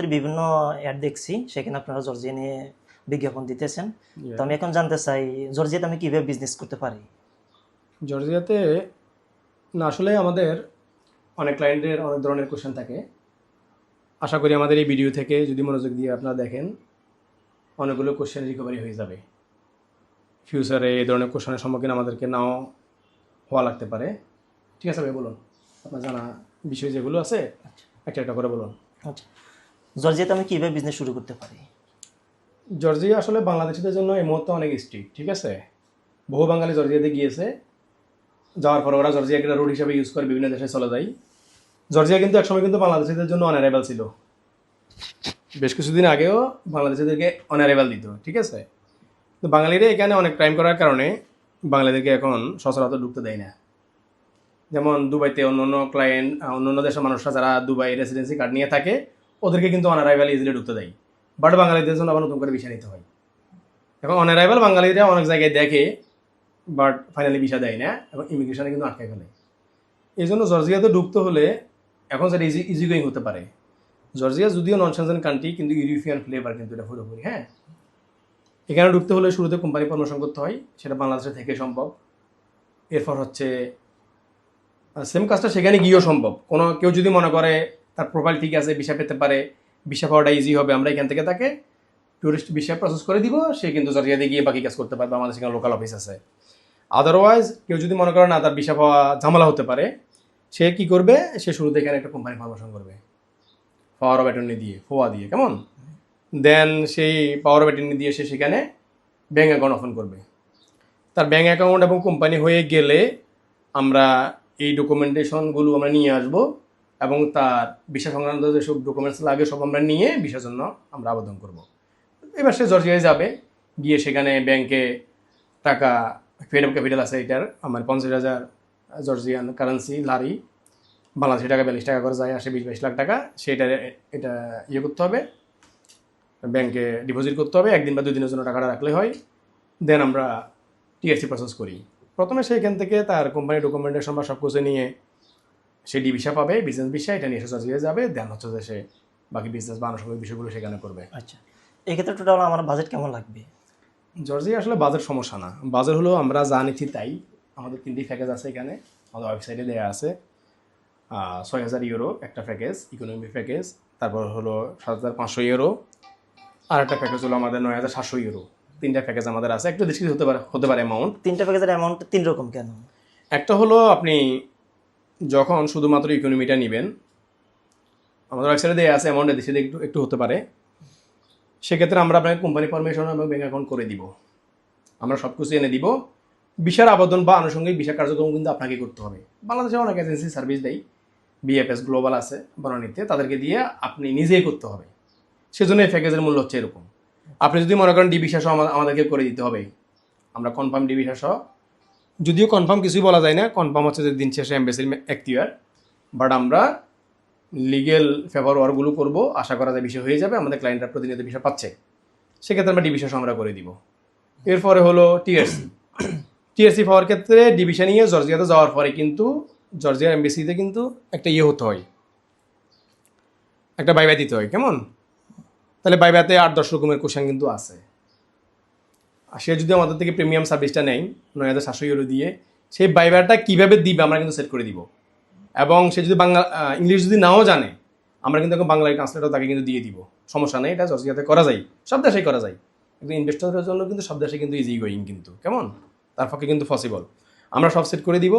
আপনাদের বিভিন্ন অ্যাড দেখছি সেখানে আপনারা জর্জিয়া নিয়ে বিজ্ঞাপন দিতেছেন। তো আমি এখন জানতে চাই জর্জিয়াতে আমি কীভাবে বিজনেস করতে পারি? জর্জিয়াতে না আসলে আমাদের অনেক ক্লায়েন্টের অনেক ধরনের কোশ্চেন থাকে। আশা করি আমাদের এই ভিডিও থেকে যদি মনোযোগ দিয়ে আপনারা দেখেন অনেকগুলো কোশ্চেন রিকভারি হয়ে যাবে। ফিউচারে এই ধরনের কোশ্চেনের সম্মুখীন আমাদেরকে নাও হওয়া লাগতে পারে। ঠিক আছে ভাই বলুন। আপনার জানা বিষয় যেগুলো আছে একটা একটা করে বলুন। আচ্ছা। জর্জিয়াতে আমি কীভাবে বিজনেস শুরু করতে পারি? জর্জিয়া আসলে বাংলাদেশিদের জন্য এই মুহূর্তে অনেক স্ট্রিক্ট ঠিক আছে? বহু বাঙালি জর্জিয়াতে গিয়েছে। যাওয়ার পর ওরা জর্জিয়াকে রুট হিসাবে ইউজ করে বিভিন্ন দেশে চলে যায়। জর্জিয়া কিন্তু একসময় কিন্তু বাংলাদেশিদের জন্য অনারেবল ছিল। বেশ কিছুদিন আগেও বাংলাদেশিদেরকে অনারেবল দিত, ঠিক আছে? তো বাঙালিরা এখানে অনেক ক্রাইম করার কারণে বাঙালিদেরকে এখন সচরাচর ঢুকতে দেয় না। যেমন দুবাইতে অন্য অন্য ক্লায়েন্ট অন্য অন্য দেশের মানুষরা যারা দুবাই রেসিডেন্সি কার্ড নিয়ে থাকে ওদেরকে কিন্তু অনারাইভাল ইজিলি ঢুকতে দেয়। বাট বাঙালিদের জন্য আবার নতুন করে ভিসা নিতে হয়। এখন অনারাইভাল বাঙালিরা অনেক জায়গায় দেখে বাট ফাইনালি ভিসা দেয় না, এবং ইমিগ্রেশনে কিন্তু আটকে ফেলে এই জন্য জর্জিয়াতে ঢুকতে হলে এখন সেটা ইজি ইজি গোয়িং হতে পারে। জর্জিয়া যদিও নন সেনজেন কান্ট্রি কিন্তু ইউরোপিয়ান ফ্লেভার কিন্তু এটা পুরোপুরি হ্যাঁ? এখানে ঢুকতে হলে শুরুতে কোম্পানি প্রমোশন করতে হয়, সেটা বাংলাদেশে থেকে সম্ভব। এরপর হচ্ছে সেম কাজটা সেখানে গিয়েও সম্ভব। কোনো, কেউ যদি মনে করে তার প্রোফাইল ঠিক আছে ভিসা পেতে পারে ভিসা পাওয়াটা ইজি হবে, আমরা এখান থেকে তাকে টুরিস্ট ভিসা প্রসেস করে দিব, সে কিন্তু জরিয়াতে গিয়ে বাকি কাজ করতে পারবে, আমাদের সেখানে লোকাল অফিস আছে। আদারওয়াইজ কেউ যদি মনে করে না তার ভিসা পাওয়া ঝামেলা হতে পারে, সে কি করবে? সে শুরুতে এখানে একটা কোম্পানি ফরমেশন করবে। পাওয়ার অফ অ্যাটর্নি দিয়ে ফোয়া দিয়ে, কেমন? দেন সেই পাওয়ার অফ অ্যাটর্নি দিয়ে সে সেখানে ব্যাঙ্ক অ্যাকাউন্ট ওপেন করবে। তার ব্যাঙ্ক অ্যাকাউন্ট এবং কোম্পানি হয়ে গেলে আমরা এই ডকুমেন্টেশনগুলো আমরা নিয়ে আসব। এবং তার ভিসা সংক্রান্ত যেসব ডকুমেন্টস লাগে সব আমরা নিয়ে ভিসার জন্য আমরা আবেদন করব। এবার সে জর্জিয়ায় যাবে, গিয়ে সেখানে ব্যাংকে টাকা অফ ক্যাপিটাল আছে এটার, আমার পঞ্চাশ হাজার জর্জিয়ান কারেন্সি লারি বাংলাদেশি টাকা বিয়াল্লিশ টাকা করে যায়, আসে বিশ বাইশ লাখ টাকা, সেটা এটা ইয়ে করতে হবে ব্যাংকে ডিপোজিট করতে হবে, একদিন বা দুই দিনের জন্য টাকাটা রাখলে হয় দেন আমরা টিএসসি প্রসেস করি। প্রথমে সেইখান থেকে তার কোম্পানির ডকুমেন্টেশন বা সব কিছু নিয়ে সে ডি ভিসা পাবে বিজনেস ভিসা এটা নিয়ে সে যাবে দেন হচ্ছে যে সে বাকি বিজনেস বা আনুষঙ্গিক বিষয়গুলো সেখানে করবে। আচ্ছা। এক্ষেত্রে টোটাল আমার বাজেট কেমন লাগবে? জর্জিয়া আসলে বাজেট সমস্যা না। বাজেট হলো আমরা যা নিচ্ছি তাই। আমাদের তিনটি প্যাকেজ আছে এখানে আমাদের ওয়েবসাইটে দেওয়া আছে। ছয় হাজার ইউরো একটা প্যাকেজ ইকোনমি প্যাকেজ তারপর হলো সাত হাজার পাঁচশো ইউরো আর একটা প্যাকেজ হলো আমাদের নয় হাজার সাতশো ইউরো তিনটা প্যাকেজ আমাদের আছে। একটু ডিসক্রিট হতে পারে হতে পারে অ্যামাউন্ট তিনটা প্যাকেজের অ্যামাউন্ট তিন রকম কেন? একটা হলো আপনি যখন শুধুমাত্র ইকোনমিটা নেবেন, আমাদের ওয়েবসাইটে দেওয়া আছে অ্যামাউন্টের দেশে একটু একটু হতে পারে। সেক্ষেত্রে আমরা আপনাকে কোম্পানি পারমিশন এবং ব্যাঙ্ক অ্যাকাউন্ট করে দিব। আমরা সব কিছু এনে দিব। বিশার আবেদন বা আনুষঙ্গিক বিশা কার্যক্রম কিন্তু আপনাকে করতে হবে। বাংলাদেশে অনেক এজেন্সি সার্ভিস দেয়। বিএফএস গ্লোবাল আছে, বনানীতে। তাদেরকে দিয়ে আপনি নিজেই করতে হবে। সেজন্য এই প্যাকেজের মূল্য হচ্ছে এরকম। আপনি যদি মনে করেন ডি বিশ্বাস আমাদেরকে করে দিতে হবে, আমরা কনফার্ম ডি বিশ্বাস যদিও কনফার্ম কিছুই বলা যায় না কনফার্ম হচ্ছে যে দিন শেষে এম্বাসির এক্তিয়ার বাট আমরা লিগেল ফেভার ওয়ারগুলো করব, আশা করা যায় বিষয় হয়ে যাবে, আমাদের ক্লায়েন্টরা প্রতিনিয়ত বিষয় পাচ্ছে। সেক্ষেত্রে আমরা ডিভিশন আমরা করে দিব। এরপরে হলো টিআরসি টিআরসি পাওয়ার ক্ষেত্রে ডিভিশন নিয়ে জর্জিয়াতে যাওয়ার পরে কিন্তু জর্জিয়ার এমবিসিতে কিন্তু একটা ইয়ে হতে হয়। একটা বাইবা দিতে হয়, কেমন? তাহলে বাইবাতে আট দশ রকমের কোশ্চেন কিন্তু আছে। সে যদি আমাদের থেকে প্রিমিয়াম সার্ভিসটা নেয় নয় হাজার সাতশো ইউরো দিয়ে, সেই বাইবারটা কীভাবে দিবে আমরা কিন্তু সেট করে দিব। এবং সে যদি বাংলা ইংলিশ যদি নাও জানে, আমরা কিন্তু এখন বাংলায় ট্রান্সলেটর তাকে কিন্তু দিয়ে দিব। সমস্যা নেই, এটা জর্জিয়াতে করা যায়। সব দেশেই করা যায়। কিন্তু ইনভেস্টরের জন্য কিন্তু সব দেশে কিন্তু ইজি গোয়িং কিন্তু। কেমন? তার পক্ষে কিন্তু পসিবল আমরা সব সেট করে দিব।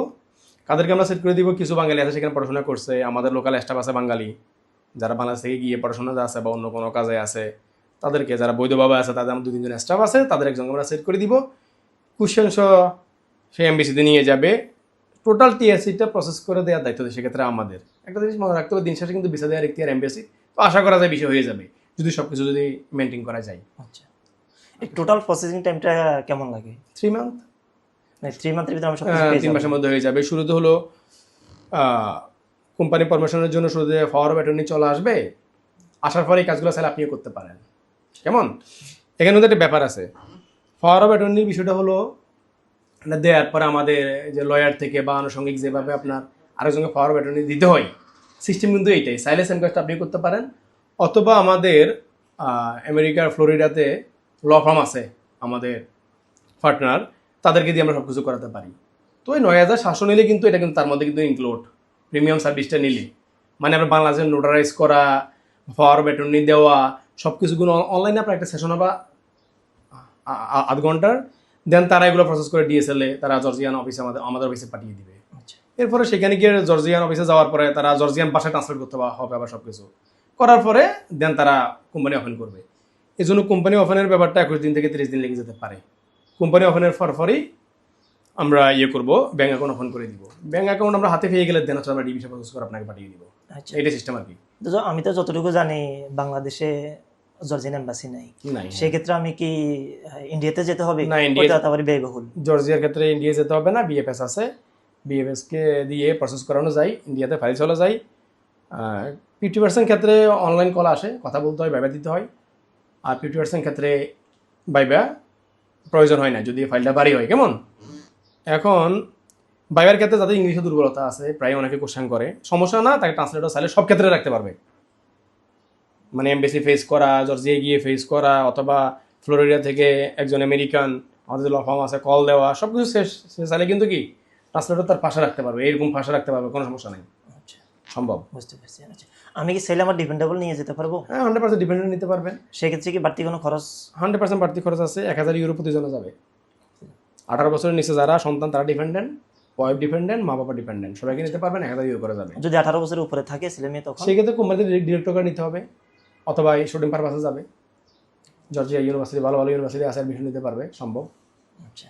কাদেরকে আমরা সেট করে দিব? কিছু বাঙালি আছে সেখানে পড়াশোনা করছে। আমাদের লোকাল স্টাফ আছে বাঙালি। যারা বাংলাদেশ থেকে গিয়ে পড়াশোনা আছে বা অন্য কোনো কাজে আছে। তাদেরকে যারা বৈধ বৈধভাবে আছে তাদের আমার দু তিনজন স্টাফ আছে তাদের একজনকে আমরা সেট করে দিব। কুশন সহ সে এমবিসিতে নিয়ে যাবে। টোটাল টিএসসিটা প্রসেস করে দেওয়ার দায়িত্ব সেক্ষেত্রে আমাদের। একটা জিনিস মনে রাখতে হবে দিন শেষে কিন্তু ভিসা দেওয়ার এখতিয়ার এমবিসি তো আশা করা যায় বিষয় হয়ে যাবে যদি সব কিছু যদি মেনটেন করা যায়। আচ্ছা। এই টোটাল প্রসেসিং টাইমটা কেমন লাগে? থ্রি মান্থ মানে থ্রি মান্থের ভিতরে আমি সব কিছু পেয়ে তিন মাসের মধ্যে হয়ে যাবে। শুরুতে হলো কোম্পানি পারমিশনের জন্য শুরুতে পাওয়ার অ্যাটর্নি চলে আসবে। আসার পরে এই কাজগুলো স্যার আপনিও করতে পারেন। কেমন? এখানে মধ্যে একটা ব্যাপার আছে। পাওয়ার অফ অ্যাটর্নির বিষয়টা হলো এটা দেওয়ার পরে আমাদের যে লয়ার থেকে বা আনুষঙ্গিক যেভাবে আপনার আরেকজনকে পাওয়ার অফ অ্যাটর্নি দিতে হয় সিস্টেম কিন্তু এইটাই। সাইলেন্স এনকোয়েস্ট আপনি করতে পারেন, অথবা আমাদের আমেরিকার ফ্লোরিডাতে ল ফার্ম আছে, আমাদের পার্টনার তাদেরকে দিয়ে আমরা সব কিছু করাতে পারি। তো এই নয় হাজার সাতশো নিলে কিন্তু এটা কিন্তু তার মধ্যে কিন্তু ইনক্লুড প্রিমিয়াম সার্ভিসটা নিলে। মানে আমরা বাংলাদেশে নোটারাইজ করা পাওয়ার ব্যাটনি দেওয়া সব কিছুগুলো অনলাইনে আপনার একটা সেশন বা আধ ঘণ্টার। দেন তারা এগুলো প্রসেস করে ডিএসএল এ তারা জর্জিয়ান অফিসে আমাদের আমাদের অফিসে পাঠিয়ে দিবে। আচ্ছা। এরপরে সেখানে গিয়ে জর্জিয়ান অফিসে যাওয়ার পরে তারা জর্জিয়ান ভাষায় ট্রান্সলেট করতে হবে আবার সব কিছু করার পরে দেন তারা কোম্পানি ওপেন করবে। এই জন্য কোম্পানি ওপেনের ব্যাপারটা একুশ দিন থেকে তিরিশ দিন লেগে যেতে পারে। কোম্পানি ওপেনের পর পরই আমরা ইয়ে করব ব্যাঙ্ক অ্যাকাউন্ট ওপেন করে দিব। ব্যাঙ্ক অ্যাকাউন্ট আমরা হাতে পেয়ে গেলে দেন হচ্ছে আমরা ডিবিসে প্রসেস করে আপনাকে পাঠিয়ে দিব। আচ্ছা। এইটা সিস্টেম আর কি। আমি তো যতটুকু জানি বাংলাদেশে জর্জিয়ান এম্বাসি নাই। নাই সেক্ষেত্রে আমি কি ইন্ডিয়াতে যেতে হবে? না, ইন্ডিয়া- তারপরে ব্যয়বহুল। জর্জিয়ার ক্ষেত্রে ইন্ডিয়া যেতে হবে না বিএফএস আছে। বিএফএসকে দিয়ে প্রসেস করানো যায় ইন্ডিয়াতে ফাইল চলে যায়। ফিফটি পার্সেন্ট ক্ষেত্রে অনলাইন কল আসে কথা বলতে হয় বাইবা দিতে হয়। আর ফিফটি পার্সেন্ট ক্ষেত্রে বাইবা প্রয়োজন হয় না যদি ফাইলটা বাড়ি হয় কেমন? এখন বাইবার ক্ষেত্রে যাদের ইংলিশে দুর্বলতা আছে প্রায় অনেকে কোশ্চেন করে। সমস্যা না তাকে ট্রান্সলেটর চাইলে সব ক্ষেত্রে রাখতে পারবে। মানে এমবেসি ফেস করা জর্জিয়া গিয়ে ফেস করা অথবা ফ্লোরিডা থেকে একজন আমেরিকান আমাদের ল ফার্ম আছে কল দেওয়া সব কিছু শেষ চাইলে কিন্তু কি ট্রান্সলেটর তার পাশে রাখতে পারবে। এরকম পাশে রাখতে পারবে কোনো সমস্যা নেই। আচ্ছা। সম্ভব। বুঝতে পারছি আচ্ছা। আমি কি সেলে আমার ডিপেন্ডেবল নিয়ে যেতে পারব? হ্যাঁ হান্ড্রেড পার্সেন্ট ডিপেন্ডেন্ট নিতে পারবেন। সেক্ষেত্রে কি বাড়তি কোনো খরচ? হান্ড্রেড পার্সেন্ট বাড়তি খরচ আছে এক হাজার ইউরো প্রতিজনে যাবে। আঠারো বছরের নিচে যারা সন্তান তারা ডিপেন্ডেন্ট ওয়াইফ ডিপেন্ডেন্ট মা বাবা ডিপেন্ডেন্ট সবাইকে নিতে পারবেন এক ইয়ে করা যাবে। যদি আঠারো বছরের উপরে থাকে ছেলে মেয়ে তখন? সেক্ষেত্রে কোম্পানিতে ডিরেক্টর করে নিতে হবে অথবা এই শুটিং পারপাসে যাবে। জর্জিয়া ইউনিভার্সিটি ভালো ভালো ইউনিভার্সিটি আছে অ্যাডমিশন নিতে পারবে সম্ভব। আচ্ছা।